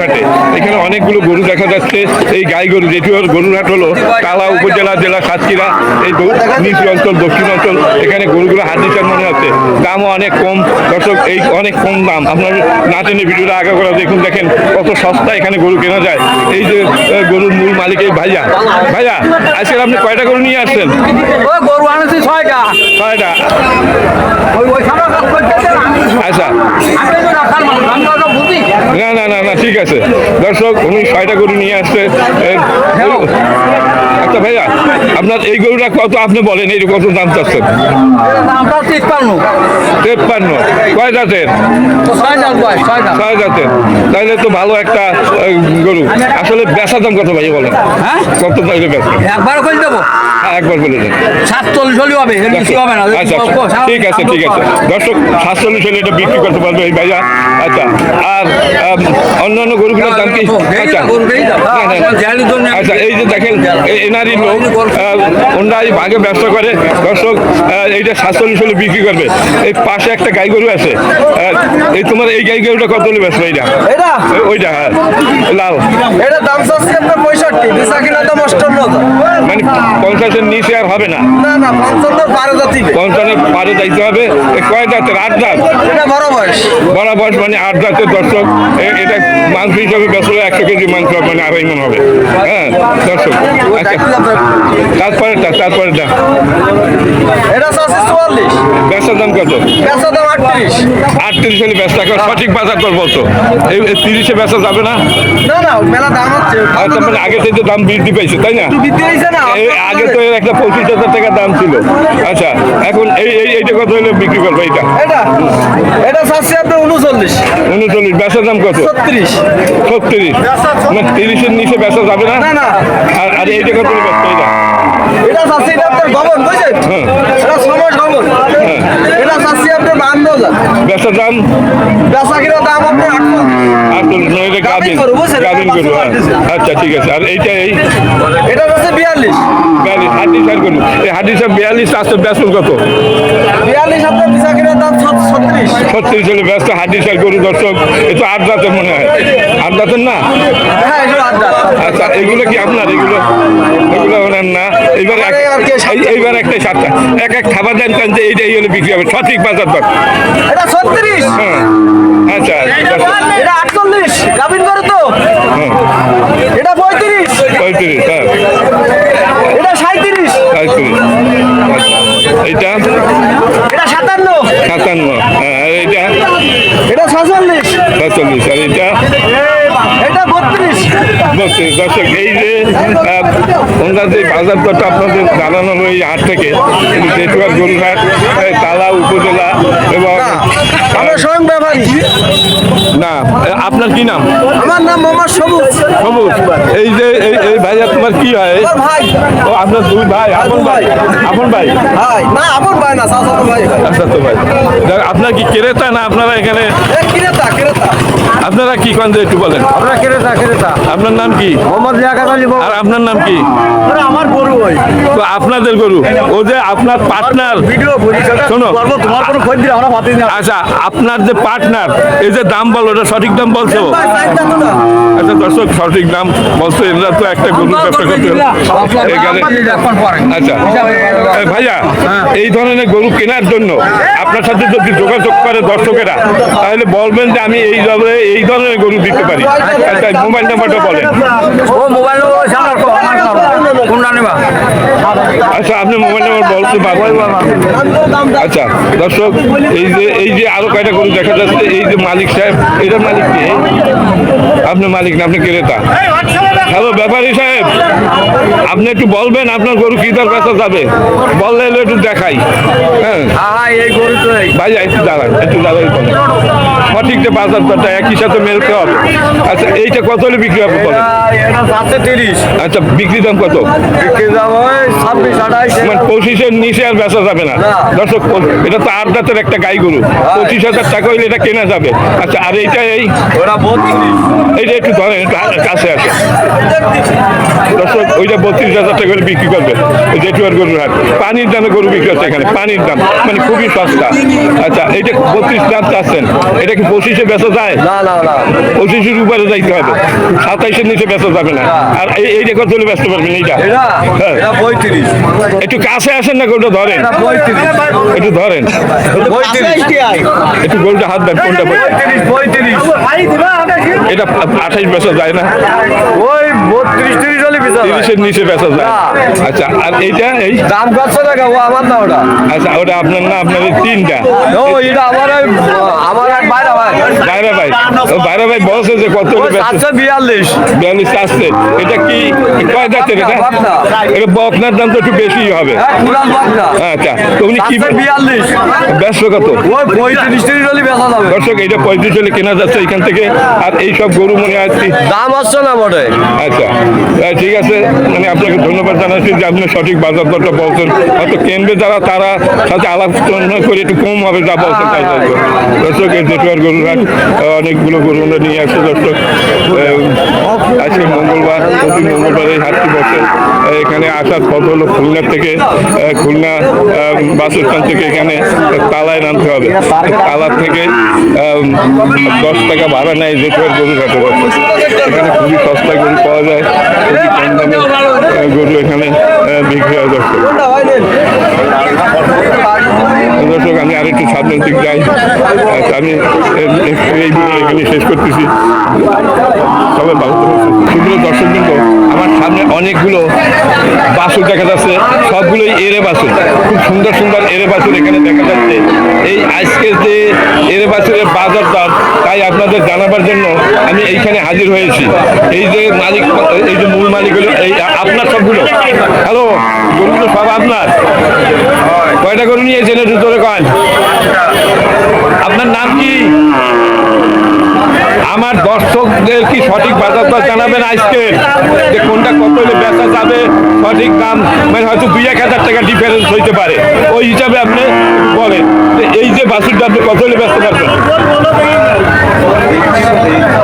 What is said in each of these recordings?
গরুরহাটে এখানে অনেকগুলো গরু দেখা যাচ্ছে। এই গাই গরু যেটি গরুরহাট হলো কালা উপজেলা জেলা সাতক্ষীরা এই নিচু অঞ্চল দক্ষিণ অঞ্চল। এখানে গরুগুলো হাত দিচ্ছেন মনে হচ্ছে দামও অনেক কম। দর্শক এই অনেক কম দাম। আপনার না টেনে ভিডিওটা আগে করে দেখুন দেখেন কত সস্তা এখানে গরু কেনা যায়। এই যে গরুর মূল মালিক এই ভাইয়া। ভাইয়া আজকে আপনি কয়টা গরু নিয়ে আসছেন? ওই গরু আনেছি ছয়টা। কয়টা ওই ওই সামনে কাজ করতেছে না। আচ্ছা আমি তো রাখার মানুষ আমি তো ওটা বুঝি না না না না ঠিক আছে দর্শক উনি ছয়টা গরু নিয়ে আসছে। আচ্ছা ভাইয়া আপনার এই গরুটা কত আপনি বলেন এই কত দাম চাচ্ছেন? তিপ্পান্ন। কয় জাতের ছয় জাতের তাহলে তো ভালো একটা গরু। আসলে বেচা দাম কত ভাই বলেন? হ্যাঁ? কত একবার করে দেবো? একবার বলে দেন। সাতচল্লিশ হলেও হবে বেশি হবে না আচ্ছা আচ্ছা। ঠিক আছে ঠিক আছে। দর্শক সাতচল্লিশ হলে এটা বিক্রি করতে পারবে এই ভাইয়া। আচ্ছা আর অন্যান্য গরুগুলোর দাম কি? আচ্ছা। আচ্ছা এই যে দেখেন এনারই লোক ওনারা এই ভাগে ব্যবসা করে। দর্শক এইটা সাতচল্লিশ হলে বিক্রি করবে। এই পাশে একটা গাই গরু আছে। এই তোমার এই গাই গরুটা কত হলে বেচবে এইটা? ওইটা হ্যাঁ। লাল। এটা দাম চাচ্ছি আপনার পঁয়ষট্টি অষ্টান্ন মানে পঞ্চাশের নিচে আর হবে না। না না পঞ্চান্ন বারো জাতি। পঞ্চাশের পারে যাইতে হবে। কয় জাতের? আট জাত? এটা বড় বয়স। বড় বয়স মানে আট জাতের দর্শক। এটা মাংস হিসাবে বেসলে একশো কেজি মাংস মানে আড়াই মন হবে। হ্যাঁ দর্শক আচ্ছা। তারপরেটা তারপরেটা এটা চুয়াল্লিশ। দাম কত? বেচা দাম আটত্রিশ। আটত্রিশ হলে বেচা এখন সঠিক বাজার দর বলতো এই তিরিশে বেচা যাবে না? না না মেলা দাম হচ্ছে। আর তার মানে আগে থেকে দাম বৃদ্ধি পাইছে তাই না? আগে তো এর একটা পঁচিশ হাজার টাকা দাম ছিল। আচ্ছা এখন এই এই এইটা কত হলে বিক্রি করব এইটা? এটা? এটা চাচ্ছি আপনার উনচল্লিশ। উনচল্লিশ বেচার দাম কত? ছত্রিশ। ছত্রিশ। না তিরিশের নিচে বেচা যাবে না? না। আর আর এইটা কত হলে? এটা চাচ্ছি এটা আপনার গবন বুঝছেন হ্যাঁ। এটা সমাজ গবন এটা চাচ্ছি আপনার বান্ন হাজার বেচার দাম? বেচা কিনা দাম এটা গাভিন গাভীন গাভিন গরু হ্যাঁ। আচ্ছা ঠিক আছে। আর এইটা এই? এটা হচ্ছে বিয়াল্লিশ। বিয়াল্লিশ হাড্ডি সার গরু। এই হাড্ডি সার বিয়াল্লিশ বেসন কত? বিয়াল্লিশ আপনার বেচা কিনা দাম ছত্রিশ। ছত্রিশ হলে ব্যস্ত হাড্ডি সার গরু দর্শক। এ তো আট দাঁতের মনে হয়। আট দাঁতের না? হ্যাঁ আচ্ছা এগুলো কি আপনার? এগুলো এগুলো ওনার না এইবার এক- আমারে আর কি এইবার একটা সাতটা এক এক খাবার দেন কেন যে এইটাই এই হলে বিক্রি হবে। সঠিক বাজার দর। এটা ছত্রিশ। হ্যাঁ। আচ্ছা এটা আটচল্লিশ। গাভিন করে তো। হ্যাঁ। এটা পঁয়ত্রিশ। পঁয়ত্রিশ হ্যাঁ। এটা সাঁত্রিশ আচ্ছা এইটা? এটা সাতান্ন। সাতান্ন হ্যাঁ। আর এইটা? এটা ছচল্লিশ। সাতচল্লিশ আর এটা বত্রিশ দর্শক, এই যে ওনার যে বাজার দরটা আপনাদের জানানো হলো এই হাট থেকে যেটুয়ার এই তালা উপজেলা এবং আমরা স্বয়ং ব্যাপারী না আপনার কি নাম? আমার নাম মোহাম্মদ সবুজ। সবুজ এই যে এই এই ভাইয়া তোমার কি হয়? আমার ভাই। ও আপনার দুই ভাই আপন ভাই? আপন ভাই? ভাই। না আমার ভাই না চাচা তো ভাই। আচ্ছা তো ভাই। আপনার কি ক্রেতা না আপনারা এখানে? এ ক্রেতা ক্রেতা। আপনারা কি করেন যে একটু বলেন। আমরা ক্রেতা ক্রেতা। আপনার নাম কি? মোহাম্মদ লিয়াকাত আলী আর আপনার নাম কি? আমার গরু ওই। তো আপনাদের গরু। ও যে আপনার পার্টনার ভিডিও শোনো। তোমার কোনো খোঁজ দিলে আমরা পাতি না। আচ্ছা আপনার যে পার্টনার এই যে দাম বলো ওটা সঠিক দাম বলছো আচ্ছা দর্শক, সঠিক দাম বলছো, এরা তো একটা গরুর ব্যবসা করতে। এখানে আচ্ছা। ভাইয়া, এই ধরনের গরু কেনার জন্য আপনার সাথে যদি যোগাযোগ করে দর্শকেরা, তাহলে বলবেন যে আমি এই এই ধরনের গরু দিতে পারি। আচ্ছা মোবাইল নাম্বারটা বলেন। ও, মোবাইল নম্বর সামনে রাখো, আমার নাম। কোনটা নেবা। আচ্ছা আপনি মোবাইল নাম্বার বলতে পারবেন। আচ্ছা দর্শক এই যে এই যে আরও কয়টা গরু দেখা যাচ্ছে এই যে মালিক সাহেব এটা মালিক কে? আপনি মালিক না আপনি ক্রেতা। হ্যালো ব্যাপারী সাহেব আপনি একটু বলবেন আপনার গরু কি দর বেচা যাবে? বললে একটু দেখাই। হ্যাঁ। ভাই একটু দাঁড়ান একটু দাঁড়াই বলেন সঠিক যে বাজার দরটা একই সাথে মেলতে হবে। আচ্ছা এইটা কত হলে বিক্রি হবে বলেন? আচ্ছা বিক্রি দাম কত? বিক্রি দাম হয় ছাব্বিশ আঠাইশ। মানে পঁচিশের নিচে আর বেচা যাবে না। দর্শক এটা তো আট দাঁতের একটা গাই গরু। পঁচিশ হাজার টাকা হইলে এটা কেনা যাবে। আচ্ছা আর এইটা এই? ওরা বত্রিশ। এইটা একটু ধরেন কাছে আসে দর্শক ওইটা বত্রিশ হাজার টাকা করে বিক্রি করবে। ওই জেঠুয়ার গরুর হাট। পানির দামে গরু বিক্রি হচ্ছে এখানে পানির দাম। মানে খুবই সস্তা। আচ্ছা এইটা বত্রিশ দাম চাচ্ছেন। এটা কি পঁচিশে বেচা যায়? পঁচিশের উপরে যাইতে হবে। সাতাইশের নিচে বেচা যাবে না। আর এই- এইটা কত হলে ব্যস্ত পারবেন এইটা? হ্যাঁ। একটু কাছে আসেন না গরুটা ধরেন। একটু ধরেন। একটু গরুটা হাত দেন কোনটা এটা আঠাইশ বেচা যায় না? ওই বত্রিশ তিরিশ হলে বিচার তিরিশের নিচে বেচা যায়। আচ্ছা আর এইটা এই? দাম কতশো টাকা ও আমার না ওটা। আচ্ছা ওটা আপনার না আপনাদের তিনটা? ও এটা আমার আমার বাইরে ভাই বাইরা ভাই বাইরা ভাই বলছে যে কত বিয়াল্লিশ। বিয়াল্লিশ আসছে। এটা কি কয় যাচ্ছে এটা? এটা বকনার দাম তো একটু বেশি হবে। হ্যাঁ আচ্ছা তো উনি কি বিয়াল্লিশ। ব্যস্ত কত? পঁয়ত্রিশ হলে দর্শক এটা পঁয়ত্রিশ হলে কেনা যাচ্ছে এখান থেকে। আর এই সব গরু মনে হয় কি দাম আসছে না মোটে আচ্ছা। ঠিক আছে মানে আপনাকে ধন্যবাদ জানাচ্ছি যে আপনি সঠিক বাজার দরটা বলছেন। হয়তো কেন্দ্রে যারা তারা সাথে আলোচনা করে একটু কম হবে যা বলছেন তাই দর্শক এই আহ, অনেকগুলো গরু আমরা নিয়ে আসছে দর্শক আজকে মঙ্গলবার প্রতি মঙ্গলবার এই হাটটি বসে এখানে আসার পথ হলো খুলনা থেকে খুলনা আহ, বাস স্ট্যান্ড থেকে এখানে তালায় নামতে হবে। তালা থেকে দশ টাকা ভাড়া নেয় জেটুয়ার গরুর হাটে বসে। এখানে খুবই সস্তা গরু পাওয়া যায় খুবই কম দামে গরু এখানে বিক্রি হয় দর্শক আরেকটু সামনের দিক যাই। আচ্ছা, আমি এই এখানে শেষ করতেছি। সবাই ভালো। সুপ্রিয় দর্শক কিন্তু আমার সামনে অনেকগুলো বাসুর দেখা যাচ্ছে। সবগুলোই এরে বাসুর। খুব সুন্দর সুন্দর এরে বাসুর এখানে দেখা যাচ্ছে। এই আজকের যে এরে বাসুরের বাজার দাম তাই আপনাদের জানাবার জন্য আমি এইখানে হাজির হয়েছি। এই যে মালিক এই যে মূল মালিক হলো এই আপনার সবগুলো। হ্যালো গরুগুলো সব আপনার? কয়টা গরু নিয়েছেন একটু ধরে কয় নাম কি? আমার দর্শকদের কি সঠিক বাজার দর জানাবেন আজকে? যে কোনটা কত হলে বেচা যাবে, সঠিক দাম মানে হয়তো দুই এক হাজার টাকা ডিফারেন্স হইতে পারে। ওই হিসাবে আপনি বলেন যে এই যে বাসুরটা আপনি কত হলে বেচতে পারবেন?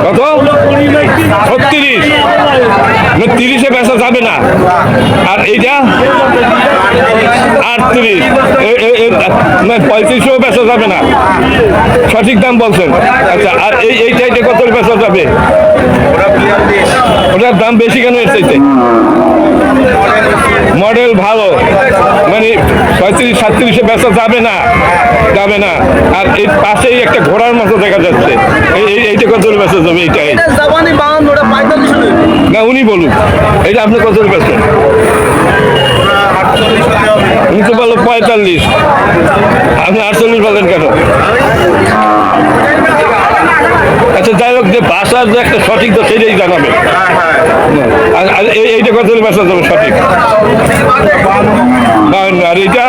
কত? ছত্রিশ। তিরিশে বেচা যাবে না। আর এইটা? আটত্রিশ। এ- এ- এ- না পঁয়ত্রিশেও বেচা যাবে না। সঠিক দাম বলছেন। আচ্ছা আর এই এই কত বেচা যাবে। ওটার দাম বেশি কেন এর চাইতে? মডেল ভালো। মানে পঁয়ত্রিশ সাতত্রিশে বেচা যাবে না যাবে না। আর এই পাশেই একটা ঘোড়ার মতো দেখা যাচ্ছে। এই- এই এইটা কত বেচা যাবে এইটাই? না উনি বলুন এটা আপনি কত বেচেন উনি তো বলল পঁয়তাল্লিশ। আপনি আটচল্লিশ বলেন কেন? আচ্ছা যাই হোক যে ভাষার যে একটা সঠিক তো সেটাই জানাবে। আর আর এইটা কথা বাসা যাবে সঠিক। আর এইটা?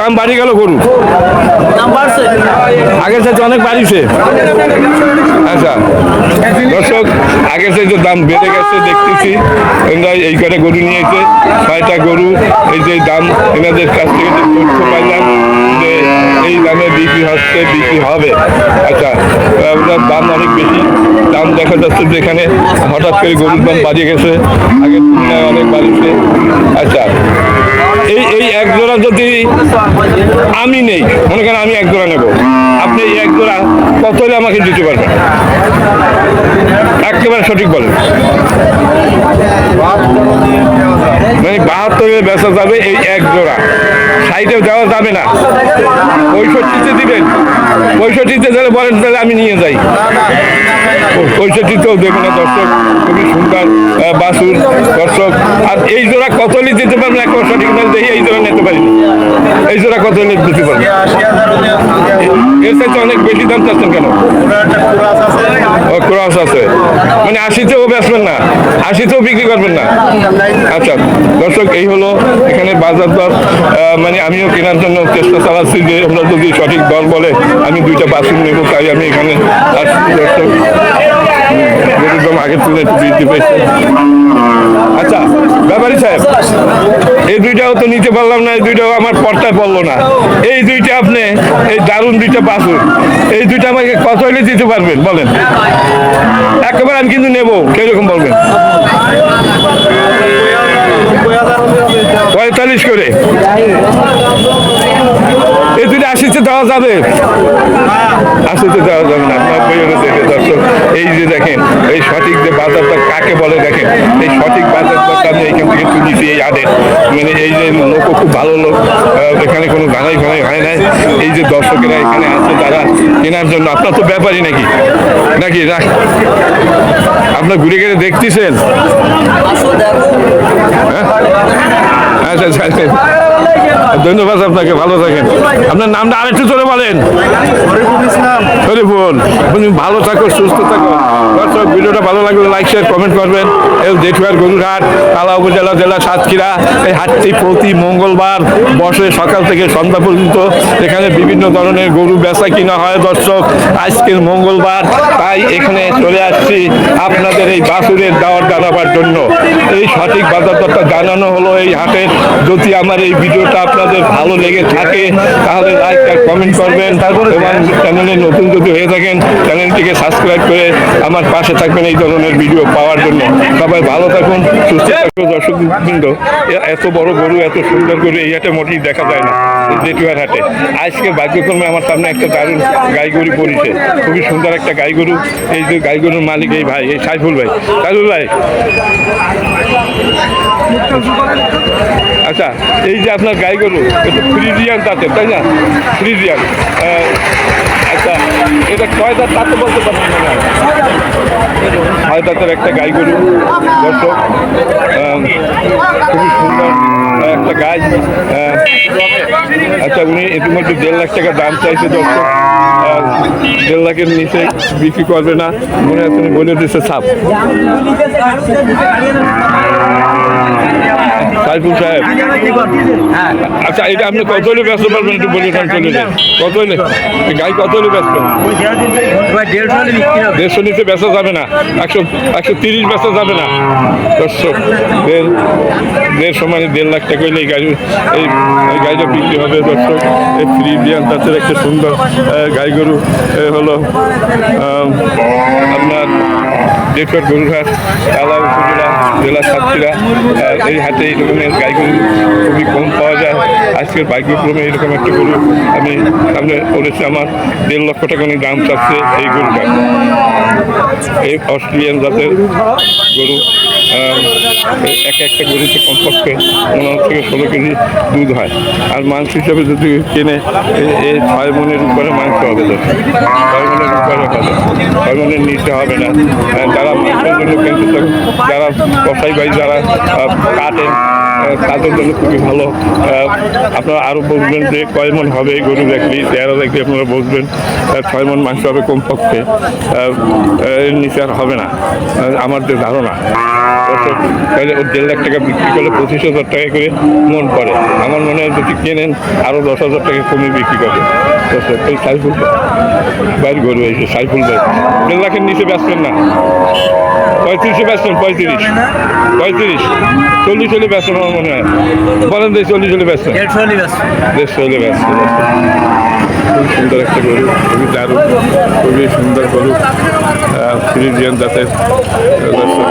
দাম বাড়ি গেল গরু। আগের সাথে অনেক বাড়িছে। আচ্ছা দর্শক আগের সাথে দাম বেড়ে গেছে দেখতেছি। এরা এই কটা গরু নিয়েছে ছয়টা গরু এই যে দাম এনাদের কাছ থেকে যে তথ্য পাইলাম যে এই দামে বিক্রি হচ্ছে বিক্রি হবে। আচ্ছা ওনার দাম অনেক বেশি। দাম দেখা যাচ্ছে যে এখানে হঠাৎ করে গরুর দাম বাড়িয়ে গেছে। আগের তুলনায় অনেক বাড়িছে আচ্ছা এই এই এক জোড়া যদি আমি নেই, মনে করেন আমি এক জোড়া নেব। আপনি এই এক জোড়া কত হলে আমাকে দিতে পারবেন? একেবারে সঠিক বলেন। মানে বাহাত্তরে বেচা যাবে এই এক জোড়া। সাইডে দেওয়া যাবে না। পঁয়ষট্টিতে দিবেন। পঁয়ষট্টিতে যারা বলেন তাহলে আমি নিয়ে যাই। পঁয়ষট্টিতেও দেবো না দর্শক। খুবই সুন্দর বাসুর দর্শক। আর এই জোড়া কত হলে দিতে পারবেন একবার সঠিক না দেখি এই জোড়া নিতে পারি এই জোড়া কত হলে দিতে পারবেন এর সাথে অনেক বেশি দাম চাচ্ছেন কেন? ক্রস আছে। মানে আশিতেও বেচবেন না, আশিতেও বিক্রি করবেন না। আচ্ছা দর্শক, এই হলো এখানে বাজার দর। মানে আমিও কেনার জন্য চেষ্টা চালাচ্ছি যে আমরা যদি সঠিক দর বলে আমি দুইটা বাসুন নেব, তাই আমি এখানে আগের তুলনায় একটু বৃদ্ধি পেয়েছে আচ্ছা ব্যাপারী সাহেব, এই দুইটাও তো নিতে পারলাম না, এই দুইটাও আমার পর্তায় পড়ল না। এই দুইটা আপনি, এই দারুণ দুইটা বাসুর এই দুইটা আমাকে কত হলে দিতে পারবেন, বলেন। একেবারে আমি কিন্তু নেব কীরকম বলবেন? পঁয়তাল্লিশ করে। এই দুইটা আশিতে দেওয়া যাবে? আশিতে দেওয়া যাবে না দেখে এই যে দেখেন এই সঠিক যে বাজারটা কাকে বলে দেখেন এই সঠিক বাজারটা আমি এইখান থেকে তুলিছি এই আদে। মানে এই যে লোক খুব ভালো লোক এখানে কোনো গানাই ফানাই হয় নাই। এই যে দর্শকেরা এখানে আছে তারা কেনার জন্য আপনার তো ব্যাপারই নাকি? নাকি না? আপনার ঘুরে ঘুরে দেখতেছেন? হ্যাঁ? আচ্ছা আচ্ছা আচ্ছা। ধন্যবাদ আপনাকে, ভালো থাকেন। আপনার নামটা আরেকটু ধরে বলেন। শরীফুল, আপনি ভালো থাকো, সুস্থ থাকো। ভিডিওটা ভালো লাগলে লাইক শেয়ার কমেন্ট করবেন। এই জেঠুয়ার গরুরহাট তালা উপজেলা, জেলা সাতক্ষীরা, এই হাটটি প্রতি মঙ্গলবার বসে সকাল থেকে সন্ধ্যা পর্যন্ত। এখানে বিভিন্ন ধরনের গরু বেচা কিনা হয়, দর্শক। আজকের মঙ্গলবার, তাই এখানে চলে আসছি আপনাদের এই বাসুরের দাওয়ার জানাবার জন্য। এই সঠিক বাজার জানানো হলো এই হাটের। যদি আমার এই ভিডিওটা আপনাদের ভালো লেগে থাকে, তাহলে লাইক আর কমেন্ট করবেন এবং চ্যানেলে নতুন যদি হয়ে থাকেন চ্যানেলটিকে সাবস্ক্রাইব করে আমার পাশে থাকবেন এই ধরনের ভিডিও পাওয়ার জন্য। সবাই ভালো থাকুন, সুস্থ থাকুন দর্শক এ- এত বড় গরু, এত সুন্দর গরু, এই হাটে মোটেই দেখা যায় না জেটুয়ার হাটে। আজকে ভাগ্যক্রমে আমার সামনে একটা দারুণ গাই গরু পড়েছে। খুবই সুন্দর একটা গাই গরু। এই যে গাই গরুর মালিক এই ভাই, এই সাইফুল ভাই। সাইফুল ভাই। আচ্ছা এই যে আপনার গাই গরু ফ্রিজিয়ান তাতে তাই না? ফ্রিজিয়ান। আচ্ছা এটা কয় দাঁত তা তো বলতে পারবেন ছয় দাঁতের একটা গাই গরু দর্শক খুবই সুন্দর একটা গাই আচ্ছা উনি ইতিমধ্যে দেড় লাখ টাকা দাম চাইছে, দর্শক। দেড় লাখের নিচে বিক্রি করবে না। মনে উনি বলে দিচ্ছে সাপ। সাইফুল সাহেব। আচ্ছা এটা আপনি কত হলে ব্যস্ত পারবেন একটু বলে দেন কত হলে গাই কত হলে ব্যস্ত? দেড়শো নিচে বেচা যাবে না। একশো একশো তিরিশ বেচা যাবে না। দর্শক, দেড় দেড়শো মানে দেড় লাখ টাকা হলে এই গাড়ি এই গাড়িটা বিক্রি হবে, দর্শক। এই ফ্রি বিয়ান তাদের একটা সুন্দর গাই গরু হলো আপনার দেড়শোর গরুঘাট তালা উপজেলা, জেলা সাতক্ষীরা এই হাটে এই ধরনের গাই গরু খুবই কম পাওয়া যায়। আজকের ভাগ্যক্রমে এরকম একটা গরু আমি সামনে পড়েছি আমার দেড় লক্ষ টাকা উনি দাম চাচ্ছে এই গরুটা এই অস্ট্রেলিয়ান জাতের গরু এক একটা গরুতে কমপক্ষে পনেরো থেকে ষোলো কেজি দুধ হয়। আর মাংস হিসাবে যদি কেনে এই ছয় মনের উপরে মাংস হবে। তো ছয় মনের উপরে হবে। ছয় মনের নিচে হবে না। যারা মাংসের জন্য কিনতে চান যারা কসাই ভাই যারা কাটেন তাদের জন্য খুবই ভালো। আপনারা আরও বলবেন যে কয় মন হবে এই গরু দেখলি চেহারা দেখলে আপনারা বলবেন। আহ, ছয় মন মাংস হবে কমপক্ষে। এর নিচে আর হবে না। আমার যে ধারণা। তাহলে ওর দেড় লাখ টাকা বিক্রি করলে পঁচিশ হাজার টাকা করে মন পড়ে। আমার মনে হয় যদি কেনেন আরও দশ হাজার টাকা কমে বিক্রি করে সাইফুল বাইর গরু এসে সাইফুল ভাই। দেড় লাখের নিচে বেচবেন না। পঁয়ত্রিশে বেচবেন পঁয়ত্রিশ। পঁয়ত্রিশ। চল্লিশ হলে বেচবেন আমার মনে হয়। বলেন যে চল্লিশ হলে বেচবেন দেড়শো হলে ব্যস্ত। খুবই সুন্দর একটা গরু খুবই দারুণ খুবই সুন্দর গরু। ফ্রিজিয়ান জাতের দর্শক,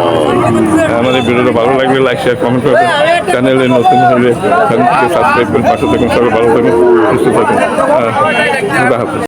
আমাদের ভিডিওটা ভালো লাগলে লাইক শেয়ার কমেন্ট করবেন। চ্যানেলে নতুন হলে চ্যানেলটিকে সাবস্ক্রাইব করুন পাশে থাকুন। সবাই ভালো থাকুন সুস্থ থাকুন। খুদা হাফেজ।